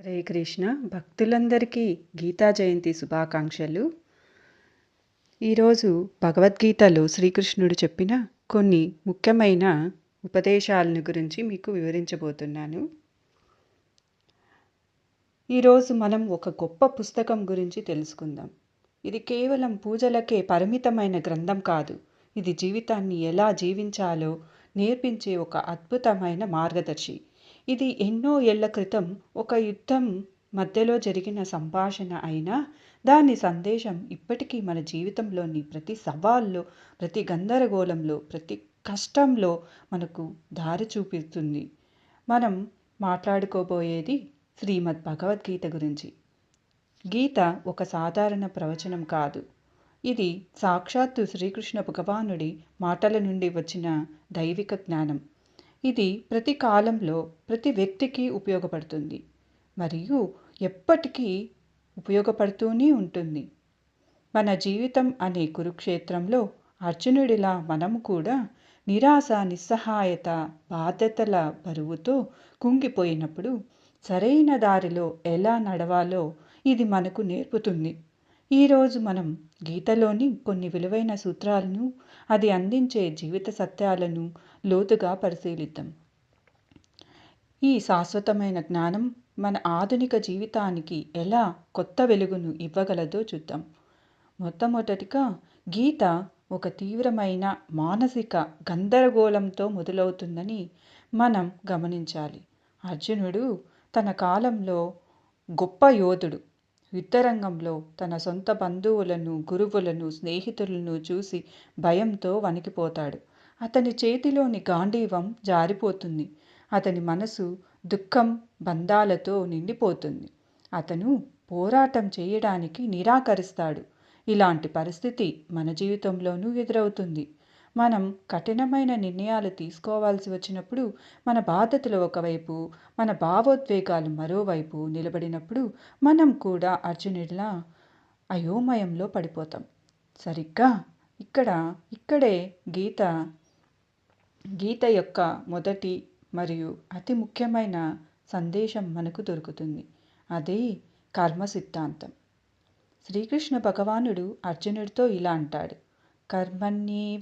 హరే కృష్ణ. భక్తులందరికీ గీతా జయంతి శుభాకాంక్షలు. ఈరోజు భగవద్గీతలో శ్రీకృష్ణుడు చెప్పిన కొన్ని ముఖ్యమైన ఉపదేశాలను గురించి మీకు వివరించబోతున్నాను. ఈరోజు మనం ఒక గొప్ప పుస్తకం గురించి తెలుసుకుందాం. ఇది కేవలం పూజలకే పరిమితమైన గ్రంథం కాదు. ఇది జీవితాన్ని ఎలా జీవించాలో నేర్పించే ఒక అద్భుతమైన మార్గదర్శి. ఇది ఎన్నో ఏళ్ళ క్రితం ఒక యుద్ధం మధ్యలో జరిగిన సంభాషణ అయినా దాని సందేశం ఇప్పటికీ మన జీవితంలోని ప్రతి సవాల్లో ప్రతి గందరగోళంలో ప్రతి కష్టంలో మనకు దారి చూపిస్తుంది. మనం మాట్లాడుకోబోయేది శ్రీమద్ భగవద్గీత గురించి. గీత ఒక సాధారణ ప్రవచనం కాదు. ఇది సాక్షాత్తు శ్రీకృష్ణ భగవానుడి మాటల నుండి వచ్చిన దైవిక జ్ఞానం. ఇది ప్రతి కాలంలో ప్రతి వ్యక్తికి ఉపయోగపడుతుంది. మరియు ఎప్పటికీ ఉపయోగపడుతూనే ఉంటుంది. మన జీవితం అనే కురుక్షేత్రంలో అర్జునుడిలా మనము కూడా నిరాశ నిస్సహాయత బాధ్యతల బరువుతో కుంగిపోయినప్పుడు సరైన దారిలో ఎలా నడవాలో ఇది మనకు నేర్పుతుంది. ఈరోజు మనం గీతలోని కొన్ని విలువైన సూత్రాలను అది అందించే జీవిత సత్యాలను లోతుగా పరిశీలిద్దాం. ఈ శాశ్వతమైన జ్ఞానం మన ఆధునిక జీవితానికి ఎలా కొత్త వెలుగును ఇవ్వగలదో చూద్దాం. మొట్టమొదటిగా గీత ఒక తీవ్రమైన మానసిక గందరగోళంతో మొదలవుతుందని మనం గమనించాలి. అర్జునుడు తన కాలంలో గొప్ప యోధుడు. యుద్ధరంగంలో తన సొంత బంధువులను గురువులను స్నేహితులను చూసి భయంతో వణికిపోతాడు. అతని చేతిలోని గాంధీవం జారిపోతుంది. అతని మనసు దుఃఖం బంధాలతో నిండిపోతుంది. అతను పోరాటం చేయడానికి నిరాకరిస్తాడు. ఇలాంటి పరిస్థితి మన జీవితంలోనూ ఎదురవుతుంది. మనం కఠినమైన నిర్ణయాలు తీసుకోవాల్సి వచ్చినప్పుడు మన బాధ్యతలు ఒకవైపు మన భావోద్వేగాలు మరోవైపు నిలబడినప్పుడు మనం కూడా అర్జునుడిలా అయోమయంలో పడిపోతాం. సరిగ్గా ఇక్కడ ఇక్కడే గీత గీత యొక్క మొదటి మరియు అతి ముఖ్యమైన సందేశం మనకు దొరుకుతుంది. అదే కర్మ సిద్ధాంతం శ్రీకృష్ణ భగవానుడు అర్జునుడితో ఇలా అంటాడు. కర్మణ్యేవాధికారస్తే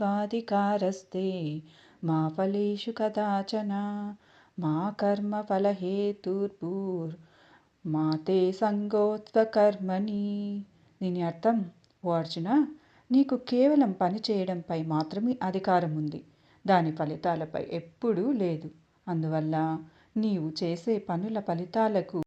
మా ఫలేషు కదాచన మా కర్మ ఫలహేతుర్భూర్ మా తే సంగోత్వకర్మణి దీని అర్థం ఓ అర్జున నీకు కేవలం పని చేయడంపై మాత్రమే అధికారం ఉంది దాని ఫలితాలపై ఎప్పుడూ లేదు. అందువల్ల నీవు చేసే పనుల ఫలితాలకు